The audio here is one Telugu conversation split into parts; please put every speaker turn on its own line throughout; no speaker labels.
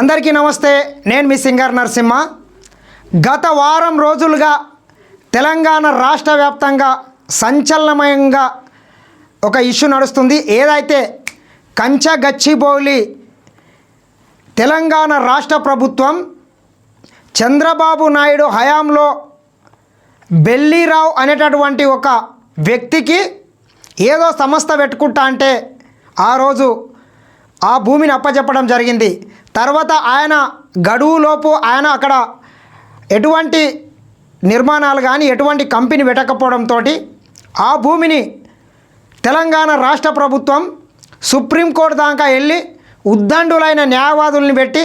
అందరికీ నమస్తే నేను మీ సింగర్ నరసింహ. గత వారం రోజులుగా తెలంగాణ రాష్ట్ర వ్యాప్తంగా సంచలనమయంగా ఒక ఇష్యూ నడుస్తుంది. ఏదైతే కంచ గచ్చిబౌలి తెలంగాణ రాష్ట్ర ప్రభుత్వం చంద్రబాబు నాయుడు హయాంలో బెల్లీరావు అనేటటువంటి ఒక వ్యక్తికి ఏదో సంస్థ పెట్టుకుంటా అంటే ఆ రోజు ఆ భూమిని అప్పచెప్పడం జరిగింది. తర్వాత ఆయన గడువులోపు ఆయన అక్కడ ఎటువంటి నిర్మాణాలు కానీ ఎటువంటి కంపెనీ పెట్టకపోవడంతో ఆ భూమిని తెలంగాణ రాష్ట్ర ప్రభుత్వం సుప్రీంకోర్టు దాకా వెళ్ళి ఉద్దండులైన న్యాయవాదుల్ని పెట్టి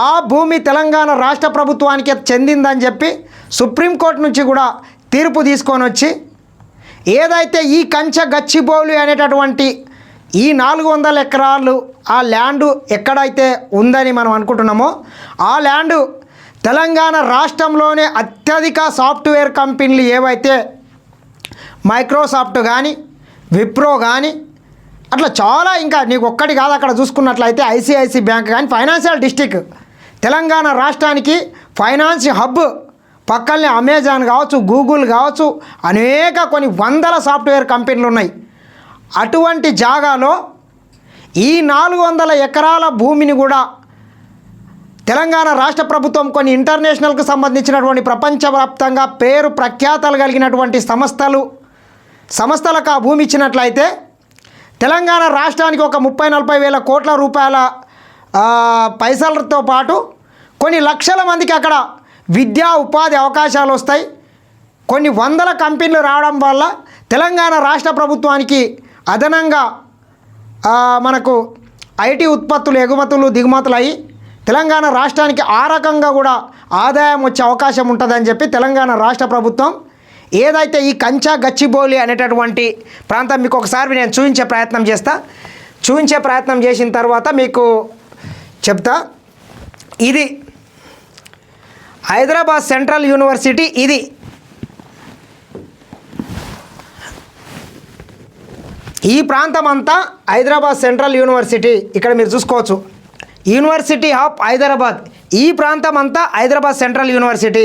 ఆ భూమి తెలంగాణ రాష్ట్ర ప్రభుత్వానికి చెందిందని చెప్పి సుప్రీంకోర్టు నుంచి కూడా తీర్పు తీసుకొని వచ్చి ఏదైతే ఈ కంచ గచ్చిబౌలి అనేటటువంటి ఈ నాలుగు వందల ఎకరాలు ఆ ల్యాండు ఎక్కడైతే ఉందని మనం అనుకుంటున్నామో ఆ ల్యాండు తెలంగాణ రాష్ట్రంలోనే అత్యధిక సాఫ్ట్వేర్ కంపెనీలు ఏవైతే మైక్రోసాఫ్ట్ కానీ విప్రో కానీ అట్లా చాలా ఇంకా నీకు ఒక్కటి కాదు అక్కడ చూసుకున్నట్లయితే ఐసిఐసి బ్యాంక్ కానీ ఫైనాన్షియల్ డిస్టిక్. తెలంగాణ రాష్ట్రానికి ఫైనాన్స్ హబ్ పక్కనే అమెజాన్ కావచ్చు గూగుల్ కావచ్చు అనేక కొన్ని వందల సాఫ్ట్వేర్ కంపెనీలు ఉన్నాయి. అటువంటి జాగాలో ఈ నాలుగు వందల ఎకరాల భూమిని కూడా తెలంగాణ రాష్ట్ర ప్రభుత్వం కొన్ని ఇంటర్నేషనల్కు సంబంధించినటువంటి ప్రపంచవ్యాప్తంగా పేరు ప్రఖ్యాతలు కలిగినటువంటి సంస్థలు సంస్థలకు ఆ భూమి ఇచ్చినట్లయితే తెలంగాణ రాష్ట్రానికి ఒక ముప్పై నలభై వేల కోట్ల రూపాయల పైసలతో పాటు కొన్ని లక్షల మందికి అక్కడ విద్యా ఉపాధి అవకాశాలు వస్తాయి. కొన్ని వందల కంపెనీలు రావడం వల్ల తెలంగాణ రాష్ట్ర ప్రభుత్వానికి అదనంగా మనకు ఐటీ ఉత్పత్తులు ఎగుమతులు దిగుమతులు తెలంగాణ రాష్ట్రానికి ఆ రకంగా కూడా ఆదాయం వచ్చే అవకాశం ఉంటుందని చెప్పి తెలంగాణ రాష్ట్ర ప్రభుత్వం ఏదైతే ఈ కంచా గచ్చిబౌలి అనేటటువంటి ప్రాంతం మీకు ఒకసారి నేను చూపించే ప్రయత్నం చేస్తా. చూపించే ప్రయత్నం చేసిన తర్వాత మీకు చెప్తా. ఇది హైదరాబాద్ సెంట్రల్ యూనివర్సిటీ ఇది ఈ ప్రాంతం అంతా హైదరాబాద్ సెంట్రల్ యూనివర్సిటీ. ఇక్కడ మీరు చూసుకోవచ్చు. University of Hyderabad. ఈ ప్రాంతం అంతా హైదరాబాద్ సెంట్రల్ యూనివర్సిటీ.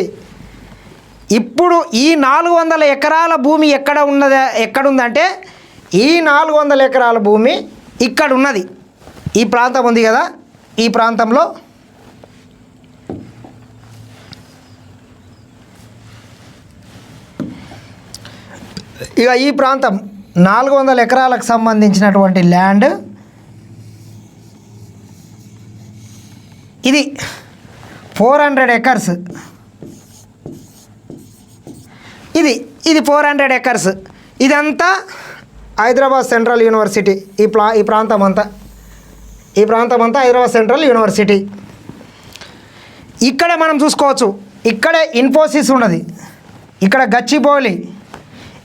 ఇప్పుడు ఈ నాలుగు వందల ఎకరాల భూమి ఎక్కడ ఉన్నది ఎక్కడుందంటే ఈ నాలుగు వందల ఎకరాల భూమి ఇక్కడ ఉన్నది ఈ ప్రాంతం ఉంది కదా? ఈ ప్రాంతంలో ఇక ఈ ప్రాంతం నాలుగు వందల ఎకరాలకు సంబంధించినటువంటి ల్యాండ్. ఇది ఫోర్ హండ్రెడ్ ఎకర్స్. ఇది ఇది ఫోర్ హండ్రెడ్ ఎకర్స్. ఇదంతా హైదరాబాద్ సెంట్రల్ యూనివర్సిటీ ఈ ప్లా ఈ ప్రాంతం అంతా ఈ ప్రాంతం అంతా హైదరాబాద్ సెంట్రల్ యూనివర్సిటీ. ఇక్కడే మనం చూసుకోవచ్చు ఇక్కడే ఇన్ఫోసిస్ ఉన్నది. ఇక్కడ గచ్చిబౌలి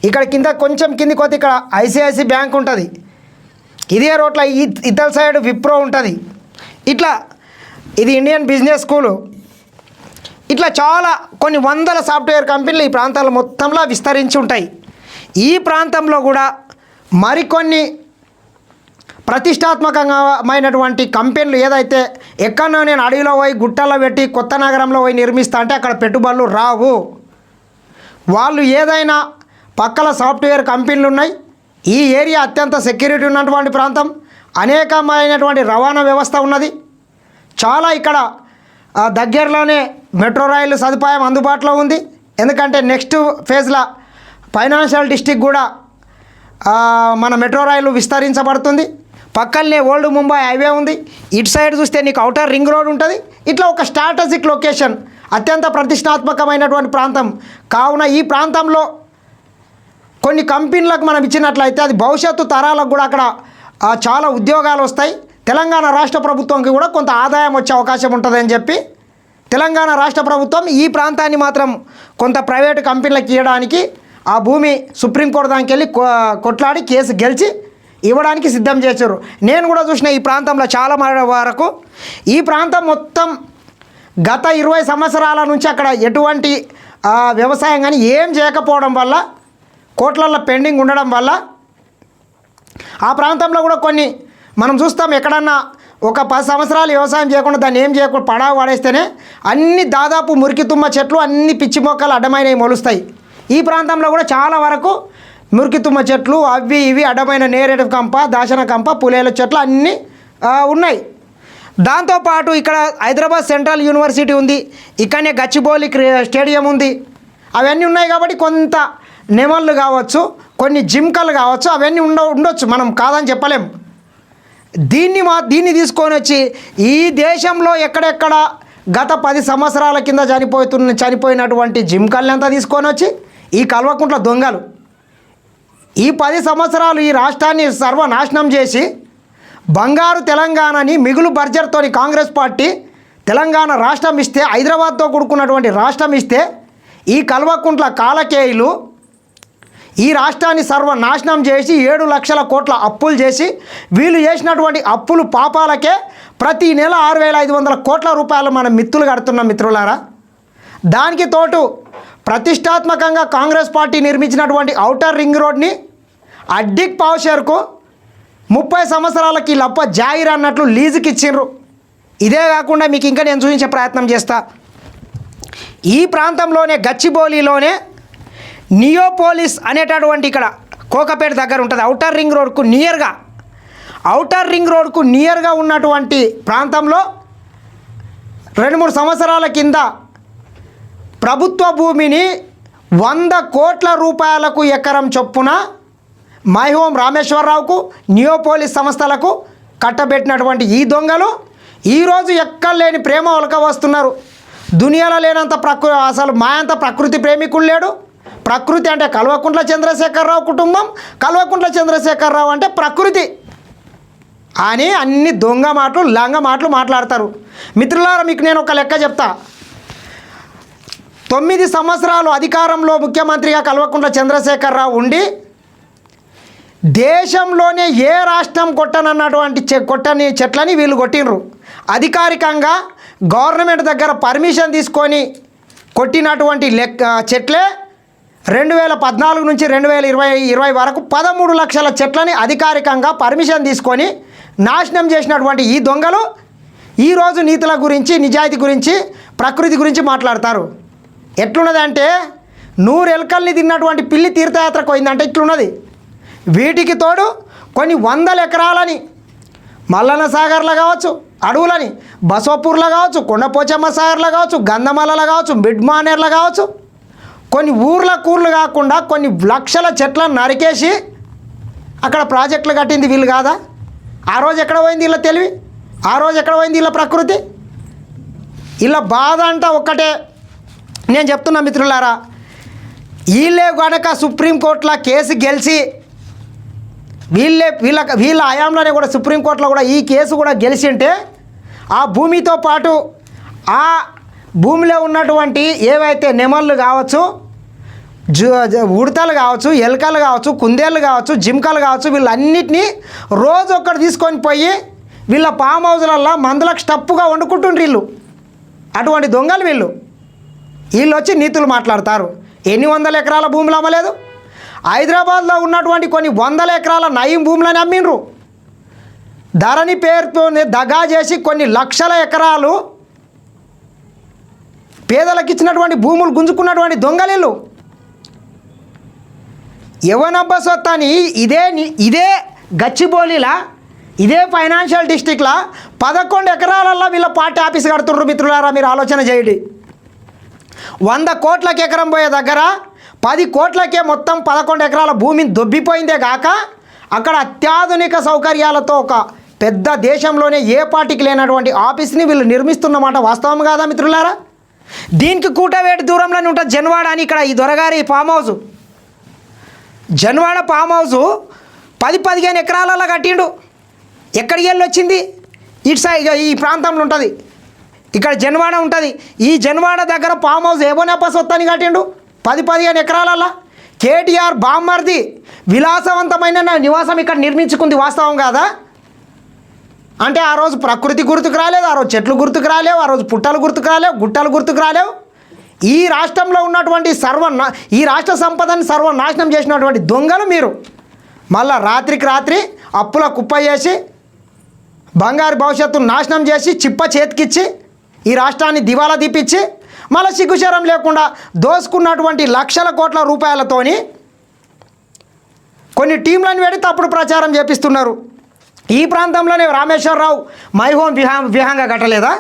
ఇక్కడ కింద కొంచెం కింది కొద్ది ఇక్కడ ఐసిఐసి బ్యాంక్ ఉంటుంది. ఇదే రోడ్ల ఈ ఇతర సైడ్ విప్రో ఉంటుంది. ఇట్లా ఇది ఇండియన్ బిజినెస్ స్కూలు. ఇట్లా చాలా కొన్ని వందల సాఫ్ట్వేర్ కంపెనీలు ఈ ప్రాంతాల్లో మొత్తంలో విస్తరించి ఉంటాయి. ఈ ప్రాంతంలో కూడా మరికొన్ని ప్రతిష్టాత్మకమైనటువంటి కంపెనీలు ఏదైతే ఎక్కడో నేను అడవిలో పోయి గుట్టల్లో పెట్టి కొత్త నగరంలో పోయి నిర్మిస్తా అంటే అక్కడ పెట్టుబడులు రావు. వాళ్ళు ఏదైనా పక్కల సాఫ్ట్వేర్ కంపెనీలు ఉన్నాయి ఈ ఏరియా అత్యంత సెక్యూరిటీ ఉన్నటువంటి ప్రాంతం. అనేకమైనటువంటి రవాణా వ్యవస్థ ఉన్నది. చాలా ఇక్కడ దగ్గరలోనే మెట్రో రైలు సదుపాయం అందుబాటులో ఉంది. ఎందుకంటే నెక్స్ట్ ఫేజ్లో ఫైనాన్షియల్ డిస్టిక్ కూడా మన మెట్రో రైలు విస్తరించబడుతుంది. పక్కనే ఓల్డ్ ముంబై హైవే ఉంది. ఇటు సైడ్ చూస్తే నీకు అవుటర్ రింగ్ రోడ్ ఉంటుంది. ఇట్లా ఒక స్ట్రాటజిక్ లొకేషన్ అత్యంత ప్రతిష్టాత్మకమైనటువంటి ప్రాంతం. కావున ఈ ప్రాంతంలో కొన్ని కంపెనీలకు మనం ఇచ్చినట్లయితే అది భవిష్యత్తు తరాలకు కూడా అక్కడ చాలా ఉద్యోగాలు వస్తాయి. తెలంగాణ రాష్ట్ర ప్రభుత్వంకి కూడా కొంత ఆదాయం వచ్చే అవకాశం ఉంటుందని చెప్పి తెలంగాణ రాష్ట్ర ప్రభుత్వం ఈ ప్రాంతాన్ని మాత్రం కొంత ప్రైవేటు కంపెనీలకు ఇవ్వడానికి ఆ భూమి సుప్రీంకోర్టు దానికి వెళ్ళి కొట్లాడి కేసు గెలిచి ఇవ్వడానికి సిద్ధం చేశారు. నేను కూడా చూసిన ఈ ప్రాంతంలో చాలా వరకు ఈ ప్రాంతం మొత్తం గత ఇరవై సంవత్సరాల నుంచి అక్కడ ఎటువంటి వ్యవసాయం కానీ ఏం చేయకపోవడం వల్ల కోట్లల్లో పెండింగ్ ఉండడం వల్ల ఆ ప్రాంతంలో కూడా కొన్ని మనం చూస్తాం ఎక్కడన్నా ఒక పది సంవత్సరాలు వ్యవసాయం చేయకుండా దాన్ని ఏం చేయకుండా పడావు పడేస్తేనే అన్ని దాదాపు మురికి తుమ్మ చెట్లు అన్ని పిచ్చి మొక్కలు అడ్డమైనవి మొలుస్తాయి. ఈ ప్రాంతంలో కూడా చాలా వరకు మురికి తుమ్మ చెట్లు అవి ఇవి అడ్డమైన నేరేడు కంప దాశన కంప పులేల చెట్లు అన్నీ ఉన్నాయి. దాంతోపాటు ఇక్కడ హైదరాబాద్ సెంట్రల్ యూనివర్సిటీ ఉంది. ఇక్కడనే గచ్చిబౌలి క్రి- స్టేడియం ఉంది. అవన్నీ ఉన్నాయి కాబట్టి కొంత నెమళ్ళు కావచ్చు కొన్ని జింకలు కావచ్చు అవన్నీ ఉండ ఉండొచ్చు. మనం కాదని చెప్పలేం. దీన్ని మా దీన్ని తీసుకొని వచ్చి ఈ దేశంలో ఎక్కడెక్కడ గత పది సంవత్సరాల కింద చనిపోతున్న చనిపోయినటువంటి జింకల్ని అంతా తీసుకొని వచ్చి ఈ కల్వకుంట్ల దొంగలు. ఈ పది సంవత్సరాలు ఈ రాష్ట్రాన్ని సర్వనాశనం చేసి బంగారు తెలంగాణని మిగులు బర్జర్తోని కాంగ్రెస్ పార్టీ తెలంగాణ రాష్ట్రం ఇస్తే హైదరాబాద్తో కూడుకున్నటువంటి రాష్ట్రం ఇస్తే ఈ కల్వకుంట్ల కాలకేయులు ఈ రాష్ట్రాన్ని సర్వనాశనం చేసి ఏడు లక్షల కోట్ల అప్పులు చేసి వీళ్ళు చేసినటువంటి అప్పులు పాపాలకే ప్రతి నెల ఆరు వేల ఐదు వందల కోట్ల రూపాయలు మనం మిత్రులు కడుతున్నాం మిత్రులారా. దానికి తోటు ప్రతిష్టాత్మకంగా కాంగ్రెస్ పార్టీ నిర్మించినటువంటి ఔటర్ రింగ్ రోడ్ని అడ్డిక్ పావుషేర్కు ముప్పై సంవత్సరాలకి లప్ప జాయిర్ అన్నట్లు లీజుకి ఇచ్చిండ్రు. ఇదే కాకుండా మీకు ఇంకా నేను చూపించే ప్రయత్నం చేస్తా. ఈ ప్రాంతంలోనే గచ్చిబౌలిలోనే నియోపోలిస్ అనేటటువంటి ఇక్కడ కోకపేట దగ్గర ఉంటుంది. ఔటర్ రింగ్ రోడ్కు నియర్గా ఔటర్ రింగ్ రోడ్కు నియర్గా ఉన్నటువంటి ప్రాంతంలో రెండు మూడు సంవత్సరాల కింద ప్రభుత్వ భూమిని వంద కోట్ల రూపాయలకు ఎకరం చొప్పున మైహోం రామేశ్వరరావుకు నియోపోలిస్ సంస్థలకు కట్టబెట్టినటువంటి ఈ దొంగలు ఈరోజు ఎక్కడ లేని ప్రేమ ఒలక వస్తున్నారు. దునియాలో లేనంత ప్రకృ అసలు మా అంత ప్రకృతి ప్రేమికుడు లేడు. ప్రకృతి అంటే కల్వకుంట్ల చంద్రశేఖరరావు కుటుంబం కల్వకుంట్ల చంద్రశేఖరరావు అంటే ప్రకృతి. అని అన్ని దొంగ మాటలు లంగ మాటలు మాట్లాడతారు. మిత్రులారా మీకు నేను ఒక లెక్క చెప్తా. తొమ్మిది సంవత్సరాలు అధికారంలో ముఖ్యమంత్రిగా కల్వకుంట్ల చంద్రశేఖరరావు ఉండి దేశంలోనే ఏ రాష్ట్రం కొట్టనన్నటువంటి చె కొట్టని చెట్లని వీళ్ళు కొట్టినరు అధికారికంగా గవర్నమెంట్ దగ్గర పర్మిషన్ తీసుకొని కొట్టినటువంటి లెక్క చెట్లే రెండు వేల పద్నాలుగు నుంచి రెండు వేల ఇరవై ఇరవై వరకు పదమూడు లక్షల చెట్లని అధికారికంగా పర్మిషన్ తీసుకొని నాశనం చేసినటువంటి ఈ దొంగలు ఈరోజు నీతుల గురించి నిజాయితీ గురించి ప్రకృతి గురించి మాట్లాడతారు. ఎట్లున్నదంటే నూరు ఎలకల్ని తిన్నటువంటి పిల్లి తీర్థయాత్రకు పోయిందంటే ఇట్లున్నది. వీటికి తోడు కొన్ని వందల ఎకరాలని మల్లన సాగర్లో కావచ్చు అడవులని బసోపూర్లో కావచ్చు కొండపోచమ్మ సాగర్లో కావచ్చు గంధమలలో కావచ్చు మిడ్మానేర్లో కావచ్చు కొన్ని ఊర్ల కూర్లు కాకుండా కొన్ని లక్షల చెట్లను నరికేసి అక్కడ ప్రాజెక్టులు కట్టింది వీళ్ళు కాదా? ఆ రోజు ఎక్కడ పోయింది వీళ్ళ తెలివి? ఆ రోజు ఎక్కడ పోయింది వీళ్ళ ప్రకృతి? ఇలా బాధ అంట ఒక్కటే. నేను చెప్తున్నా మిత్రులారా వీళ్ళే గనక సుప్రీంకోర్టులో కేసు గెలిచి వీళ్ళే వీళ్ళ వీళ్ళ హయాంలోనే కూడా సుప్రీంకోర్టులో కూడా ఈ కేసు కూడా గెలిచింటే ఆ భూమితో పాటు ఆ భూమిలో ఉన్నటువంటి ఏవైతే నెమళ్ళు కావచ్చు జ- ఉడతలు కావచ్చు ఎలకలు కావచ్చు కుందేళ్ళు కావచ్చు జింకలు కావచ్చు వీళ్ళన్నిటినీ రోజు ఒక్కటి తీసుకొని పోయి వీళ్ళ ఫామ్ హౌజ్లల్లో మందులకు స్టప్పుగా వండుకుంటుండ్రు వీళ్ళు. అటువంటి దొంగలు వీళ్ళు. వీళ్ళు వచ్చి నీతులు మాట్లాడతారు. ఎన్ని వందల ఎకరాల భూములు అమ్మలేదు? హైదరాబాద్లో ఉన్నటువంటి కొన్ని వందల ఎకరాల నయం భూములని అమ్మిండ్రు. ధరణి పేరుతో దగా చేసి కొన్ని లక్షల ఎకరాలు పేదలకు ఇచ్చినటువంటి భూములు గుంజుకున్నటువంటి దొంగలీళ్ళు యవనబ్బ సొత్తాని ఇదే ని- ఇదే గచ్చిబౌలిలా ఇదే ఫైనాన్షియల్ డిస్టిక్లా పదకొండు ఎకరాలల్లో వీళ్ళ పార్టీ ఆఫీస్ కడుతుర్రు మిత్రులారా మీరు ఆలోచన చేయండి. వంద కోట్లకి ఎకరం పోయే దగ్గర పది కోట్లకే మొత్తం పదకొండు ఎకరాల భూమిని దొబ్బిపోయిందే కాక అక్కడ అత్యాధునిక సౌకర్యాలతో ఒక పెద్ద దేశంలోనే ఏ పార్టీకి లేనటువంటి ఆఫీస్ని వీళ్ళు నిర్మిస్తున్నమాట వాస్తవం కాదా మిత్రులారా? దీనికి కూటవేటి దూరంలోనే ఉంటుంది జన్వాడ అని ఇక్కడ ఈ దొరగారి farm house Janwada farm house పది పదిహేను ఎకరాలలో కట్టిండు. ఎక్కడికి వెళ్ళి వచ్చింది? ఇటు సైడ్ ఈ ప్రాంతంలో ఉంటుంది. ఇక్కడ జన్వాడ ఉంటుంది. ఈ జన్వాడ దగ్గర ఫామ్ హౌస్ ఏబోనేప సొత్తని కట్టిండు. పది పదిహేను ఎకరాలలో కేటీఆర్ బామ్మర్ది విలాసవంతమైన నా నివాసం ఇక్కడ నిర్మించుకుంది వాస్తవం కాదా? అంటే ఆ రోజు ప్రకృతి గుర్తుకు రాలేదు ఆ రోజు చెట్లు గుర్తుకు రాలేవు ఆ రోజు పుట్టలు గుర్తుకు రాలేవు గుట్టలు గుర్తుకు రాలేవు. ఈ రాష్ట్రంలో ఉన్నటువంటి సర్వ ఈ రాష్ట్ర సంపదని సర్వనాశనం చేసినటువంటి దొంగలు మీరు. మళ్ళా రాత్రికి రాత్రి అప్పుల కుప్ప చేసి బంగారు భవిష్యత్తు నాశనం చేసి చిప్ప చేతికిచ్చి ఈ రాష్ట్రాన్ని దివాలా తీపిచ్చి మళ్ళీ సిగ్గుచరం లేకుండా దోసుకున్నటువంటి లక్షల కోట్ల రూపాయలతోని కొన్ని టీంలను పెడితే తప్పుడు ప్రచారం చేపిస్తున్నారు. ఈ ప్రాంతంలోనే రామేశ్వరరావు మై హోమ్ విహా విహంగా కట్టలేదా?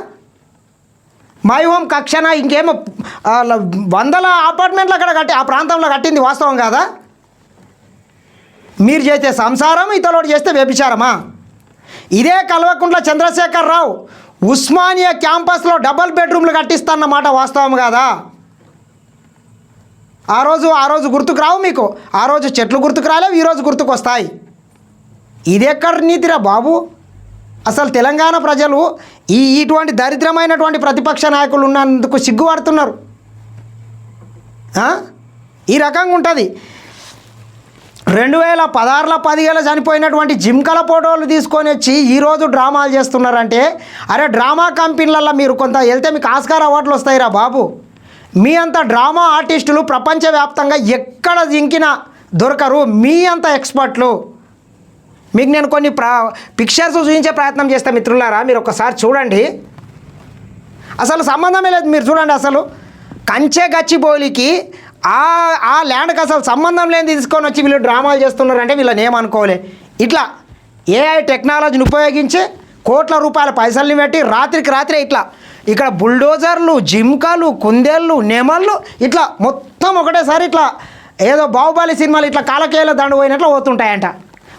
మై హోమ్ ఇంకేమో వందల అపార్ట్మెంట్లు అక్కడ కట్టి ఆ ప్రాంతంలో కట్టింది వాస్తవం కాదా? మీరు చేస్తే సంసారం ఇతరుడు చేస్తే వ్యభిచారమా? ఇదే కల్వకుంట్ల చంద్రశేఖర్ రావు ఉస్మానియా క్యాంపస్లో డబల్ బెడ్రూమ్లు కట్టిస్తాన్నమాట వాస్తవం కాదా? ఆ రోజు ఆ రోజు గుర్తుకు రావు మీకు? ఆ రోజు చెట్లు గుర్తుకు రాలేవు ఈరోజు గుర్తుకు వస్తాయి ఇది ఎక్కడ నీతిరా బాబు? అసలు తెలంగాణ ప్రజలు ఈ ఇటువంటి దరిద్రమైనటువంటి ప్రతిపక్ష నాయకులు ఉన్నందుకు సిగ్గుపడుతున్నారు. ఈ రకంగా ఉంటుంది. రెండు వేల పదహారులో పదిహేలో చనిపోయినటువంటి జింకల ఫోటోలు తీసుకొని వచ్చి ఈరోజు డ్రామాలు చేస్తున్నారంటే అరే డ్రామా కంపెనీలలో మీరు కొంత వెళ్తే మీకు ఆస్కార్ అవార్డులు వస్తాయిరా బాబు. మీ అంత డ్రామా ఆర్టిస్టులు ప్రపంచవ్యాప్తంగా ఎక్కడ జింకినా దొరకరు. మీ అంత ఎక్స్పర్ట్లు. మీకు నేను కొన్ని ప్రా పిక్చర్స్ చూపించే ప్రయత్నం చేస్తా మిత్రులారా మీరు ఒకసారి చూడండి. అసలు సంబంధమే లేదు మీరు చూడండి అసలు. కంచె గచ్చిబోలికి ఆ ఆ ల్యాండ్కి అసలు సంబంధం లేని తీసుకొని వచ్చి వీళ్ళు డ్రామాలు చేస్తున్నారంటే వీళ్ళని ఏమనుకోలే. ఇట్లా ఏఐ టెక్నాలజీని ఉపయోగించి కోట్ల రూపాయల పైసల్ని పెట్టి రాత్రికి రాత్రే ఇట్లా ఇక్కడ బుల్డోజర్లు జింకలు కుందేళ్ళు నెమళ్ళు ఇట్లా మొత్తం ఒకటేసారి ఇట్లా ఏదో బాహుబలి సినిమాలు ఇట్లా కాలకేల దండు పోయినట్లు పోతుంటాయంట.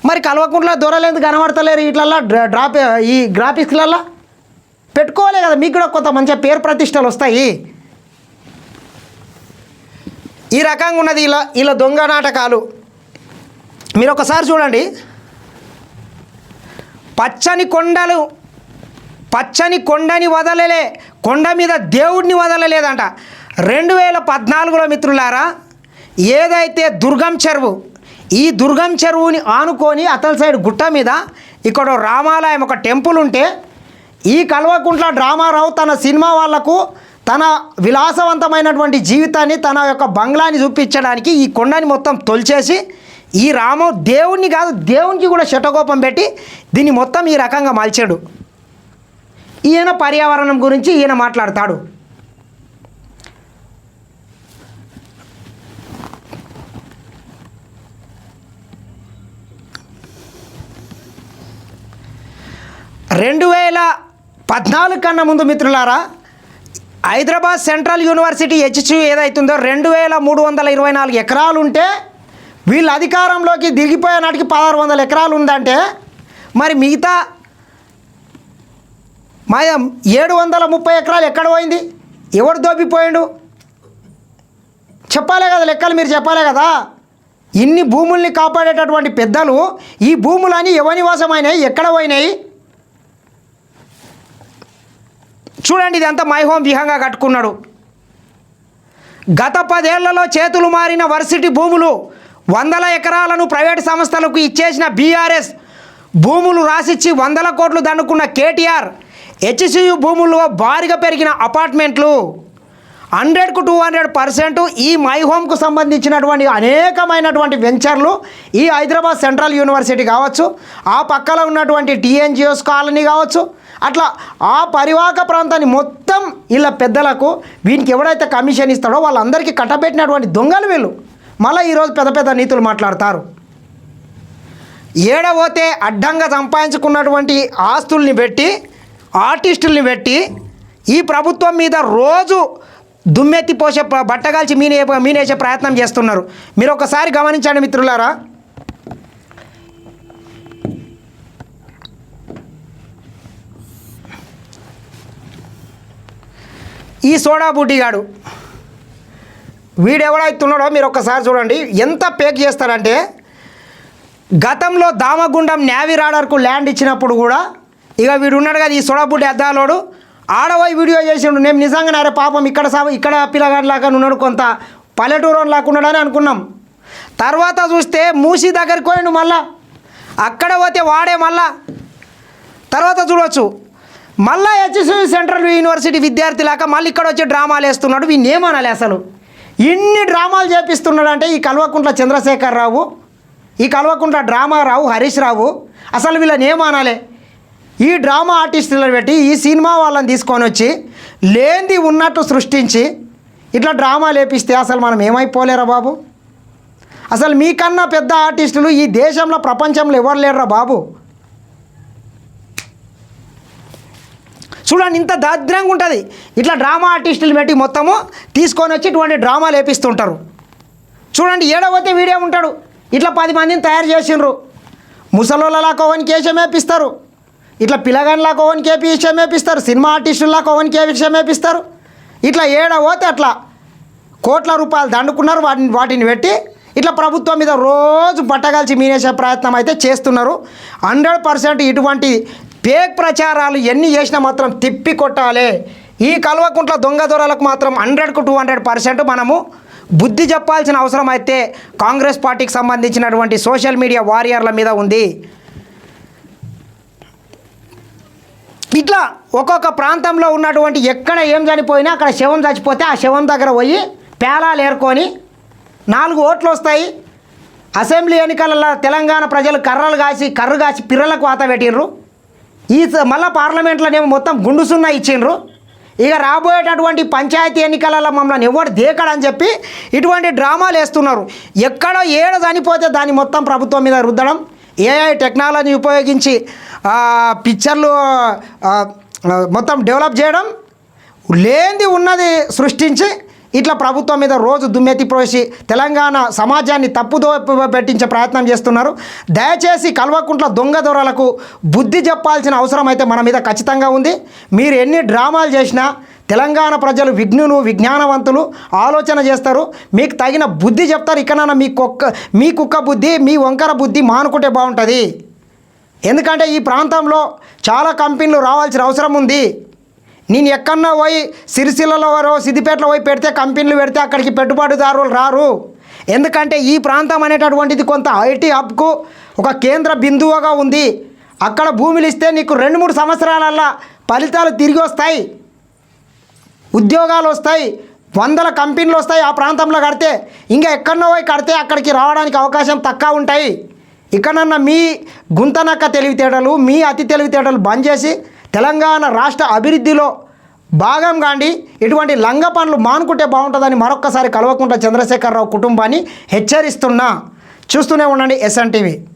మరి కల్వకుంట్ల ఎందుకు కనబడతలేరు? ఇట్లల్లా డ్రాప్ ఈ గ్రాఫిక్స్లల్లా? పెట్టుకోవాలి కదా మీకు కూడా కొంత మంచి పేరు ప్రతిష్టలు వస్తాయి. ఈ రకంగా ఉన్నది ఇలా ఇలా దొంగ నాటకాలు. మీరు ఒకసారి చూడండి. పచ్చని కొండలు పచ్చని కొండని వదలలే కొండ మీద దేవుడిని వదలలేదంట. రెండు వేల పద్నాలుగులో మిత్రులారా ఏదైతే దుర్గం చెరువు ఈ దుర్గం చెరువుని ఆనుకొని అతల సైడ్ గుట్ట మీద ఇక్కడ రామాలయం ఒక టెంపుల్ ఉంటే ఈ కల్వకుంట్ల డ్రామారావు తన సినిమా వాళ్ళకు తన విలాసవంతమైనటువంటి జీవితాన్ని తన యొక్క బంగ్లాని చూపించడానికి ఈ కొండని మొత్తం తొలిచేసి ఈ రామ దేవుణ్ణి కాదు దేవునికి కూడా శటకోపం పెట్టి దీన్ని మొత్తం ఈ రకంగా మలిచాడు. ఈయన పర్యావరణం గురించి ఈయన మాట్లాడతాడు. రెండు వేల పద్నాలుగు కన్నా ముందు మిత్రులారా హైదరాబాద్ సెంట్రల్ యూనివర్సిటీ హెచ్యు ఏదైతుందో రెండు వేల మూడు వందల ఇరవై నాలుగు ఎకరాలు ఉంటే వీళ్ళు అధికారంలోకి దిగిపోయే నాటికి పదహారు వందల ఎకరాలు ఉందంటే మరి మిగతా మా ఏడు వందల ముప్పై ఎకరాలు ఎక్కడ పోయింది? ఎవడు దోపిపోయిండు? చెప్పాలే కదా లెక్కలు మీరు చెప్పాలే కదా. ఇన్ని భూముల్ని కాపాడేటటువంటి పెద్దలు ఈ భూములని ఎవరి ఎక్కడ పోయినాయి చూడండి ఇదంతా మై హోమ్ విహంగా కట్టుకున్నాడు. గత పదేళ్ళలో చేతులు మారిన వర్సిటీ భూములు వందల ఎకరాలను ప్రైవేట్ సంస్థలకు ఇచ్చేసిన బీఆర్ఎస్ భూములు రాసిచ్చి వందల కోట్లు దండుకున్న కేటీఆర్ హెచ్సియు భూముల్లో భారీగా పెరిగిన అపార్ట్మెంట్లు. హండ్రెడ్కు టూ హండ్రెడ్ పర్సెంట్ ఈ మై హోమ్కు సంబంధించినటువంటి అనేకమైనటువంటి వెంచర్లు ఈ హైదరాబాద్ సెంట్రల్ యూనివర్సిటీ కావచ్చు ఆ పక్కన ఉన్నటువంటి టీఎన్జిఓస్ కాలనీ కావచ్చు అట్లా ఆ పరివాహక ప్రాంతాన్ని మొత్తం వీళ్ళ పెద్దలకు వీనికి ఎవడైతే కమిషన్ ఇస్తాడో వాళ్ళందరికీ కట్టబెట్టినటువంటి దొంగలు వీళ్ళు. మళ్ళీ ఈరోజు పెద్ద పెద్ద నీతులు మాట్లాడతారు. ఏడవోతే అడ్డంగా సంపాదించుకున్నటువంటి ఆస్తుల్ని పెట్టి ఆర్టిస్టుల్ని పెట్టి ఈ ప్రభుత్వం మీద రోజు దుమ్మెత్తి పోసే బట్టగాల్చి మీనే మీనేసే ప్రయత్నం చేస్తున్నారు. మీరు ఒకసారి గమనించండి మిత్రులారా. ఈ సోడా బుడ్డిగాడు వీడెవడైతున్నాడో మీరు ఒక్కసారి చూడండి. ఎంత పేక్ చేస్తారంటే గతంలో దామగుండం నేవీ రాడర్కు ల్యాండ్ ఇచ్చినప్పుడు కూడా ఇక వీడు ఉన్నాడు కదా ఈ సొడబుడ్డి అద్దాలోడు. ఆడపోయి వీడియో చేసిండు. నేను నిజంగా అరే పాపం ఇక్కడ సా ఇక్కడ పిల్లగాడిలాగా ఉన్నాడు కొంత పల్లెటూరు లాక్కున్నాడని అనుకున్నాం. తర్వాత చూస్తే మూసి దగ్గరికి పోయిండు మళ్ళా. అక్కడ పోతే వాడే మళ్ళా. తర్వాత చూడవచ్చు మళ్ళా హెచ్సి సెంట్రల్ యూనివర్సిటీ విద్యార్థిలాగా మళ్ళీ ఇక్కడ వచ్చి డ్రామాలు వేస్తున్నాడు. వీళ్ళు ఏమనాలి అసలు? ఇన్ని డ్రామాలు చేపిస్తున్నాడు అంటే ఈ కల్వకుంట్ల చంద్రశేఖర్ రావు ఈ కల్వకుంట్ల డ్రామారావు హరీష్ రావు అసలు వీళ్ళని ఏమనాలి? ఈ డ్రామా ఆర్టిస్టులను పెట్టి ఈ సినిమా వాళ్ళని తీసుకొని వచ్చి లేనిది ఉన్నట్టు సృష్టించి ఇట్లా డ్రామా లేపిస్తే అసలు మనం ఏమైపోలేరా బాబు? అసలు మీకన్నా పెద్ద ఆర్టిస్టులు ఈ దేశంలో ప్రపంచంలో ఎవరు లేరురా బాబు? చూడండి ఇంత దరిద్రంగా ఉంటుంది. ఇట్లా డ్రామా ఆర్టిస్టులు పెట్టి మొత్తము తీసుకొని వచ్చి ఇటువంటి డ్రామా లేపిస్తుంటారు చూడండి ఏడవతే వీడియో ఉంటాడు. ఇట్లా పది మందిని తయారు చేసిండ్రు. ముసలోళ్ళలాగా కోవనికి వేషం వేపిస్తారు ఇట్లా పిల్లగానిలా కోవనికి వేషం వేపిస్తారు సినిమా ఆర్టిస్టులా కోవనికి వేషం వేపిస్తారు ఇట్లా ఏడవతే అట్లా కోట్ల రూపాయలు దండుకున్నారు వాటిని వాటిని పెట్టి ఇట్లా ప్రభుత్వం మీద రోజు పట్టగాల్చి మీనేసే ప్రయత్నం అయితే చేస్తున్నారు. హండ్రెడ్ పర్సెంట్ ఇటువంటి పేక్ ప్రచారాలు ఎన్ని చేసినా మాత్రం తిప్పి కొట్టాలి. ఈ కల్వకుంట్ల దొంగ దొరలకు మాత్రం హండ్రెడ్కు టూ హండ్రెడ్ పర్సెంట్ మనము బుద్ధి చెప్పాల్సిన అవసరం అయితే కాంగ్రెస్ పార్టీకి సంబంధించినటువంటి సోషల్ మీడియా వారియర్ల మీద ఉంది. ఇట్లా ఒక్కొక్క ప్రాంతంలో ఉన్నటువంటి ఎక్కడ ఏం చనిపోయినా అక్కడ శవం చచ్చిపోతే ఆ శవం దగ్గర పోయి పేలాలు ఏరుకొని నాలుగు ఓట్లు వస్తాయి. అసెంబ్లీ ఎన్నికలలో తెలంగాణ ప్రజలు కర్రలు కాసి కర్రు కాసి పిర్రలకు వాత పెట్టిండ్రు ఈ మళ్ళీ పార్లమెంట్లోనేమో మొత్తం గుండుసున్నా ఇచ్చిండ్రు. ఇక రాబోయేటటువంటి పంచాయతీ ఎన్నికలలో మమ్మల్ని ఎవరు దేకడని చెప్పి ఇటువంటి డ్రామాలు వేస్తున్నారు. ఎక్కడో ఏడ చనిపోతే దాన్ని మొత్తం ప్రభుత్వం మీద రుద్దడం ఏఐ టెక్నాలజీ ఉపయోగించి పిక్చర్లు మొత్తం డెవలప్ చేయడం లేనిది ఉన్నది సృష్టించి ఇట్లా ప్రభుత్వం మీద రోజు దుమ్మెత్తి పోసి తెలంగాణ సమాజాన్ని తప్పుదో పెట్టించే ప్రయత్నం చేస్తున్నారు. దయచేసి కల్వకుంట్ల దొంగ దొరలకు బుద్ధి చెప్పాల్సిన అవసరం అయితే మన మీద ఖచ్చితంగా ఉంది. మీరు ఎన్ని డ్రామాలు చేసినా తెలంగాణ ప్రజలు విఘ్నులు విజ్ఞానవంతులు ఆలోచన చేస్తారు. మీకు తగిన బుద్ధి చెప్తారు. ఇకనన్నా మీ కుక్క మీ కుక్క బుద్ధి మీ వంకర బుద్ధి మానుకుంటే బాగుంటుంది. ఎందుకంటే ఈ ప్రాంతంలో చాలా కంపెనీలు రావాల్సిన అవసరం ఉంది. నేను ఎక్కడన్నా పోయి సిరిసిల్లలో వారో సిద్దిపేటలో పోయి పెడితే కంపెనీలు పెడితే అక్కడికి పెట్టుబడిదారులు రారు. ఎందుకంటే ఈ ప్రాంతం అనేటటువంటిది కొంత ఐటీ హబ్కు ఒక కేంద్ర బిందువుగా ఉంది. అక్కడ భూములు ఇస్తే నీకు రెండు మూడు సంవత్సరాలల్లా ఫలితాలు తిరిగి వస్తాయి. ఉద్యోగాలు వస్తాయి. వందల కంపెనీలు వస్తాయి ఆ ప్రాంతంలో కడితే. ఇంకా ఎక్కడన్నా పోయి కడితే అక్కడికి రావడానికి అవకాశం తక్కువ ఉంటాయి. ఇక్కడన్నా మీ గుంతనక్క తెలివితేటలు మీ అతి తెలివితేటలు బంద్ చేసి తెలంగాణ రాష్ట్ర అభివృద్ధిలో భాగం కాండి ఇటువంటి లంగ పనులు మానుకుంటే బాగుంటుందని మరొక్కసారి కలవకుండా చంద్రశేఖరరావు కుటుంబాన్ని హెచ్చరిస్తున్నా. చూస్తూనే ఉండండి ఎస్ఎన్ టీవీ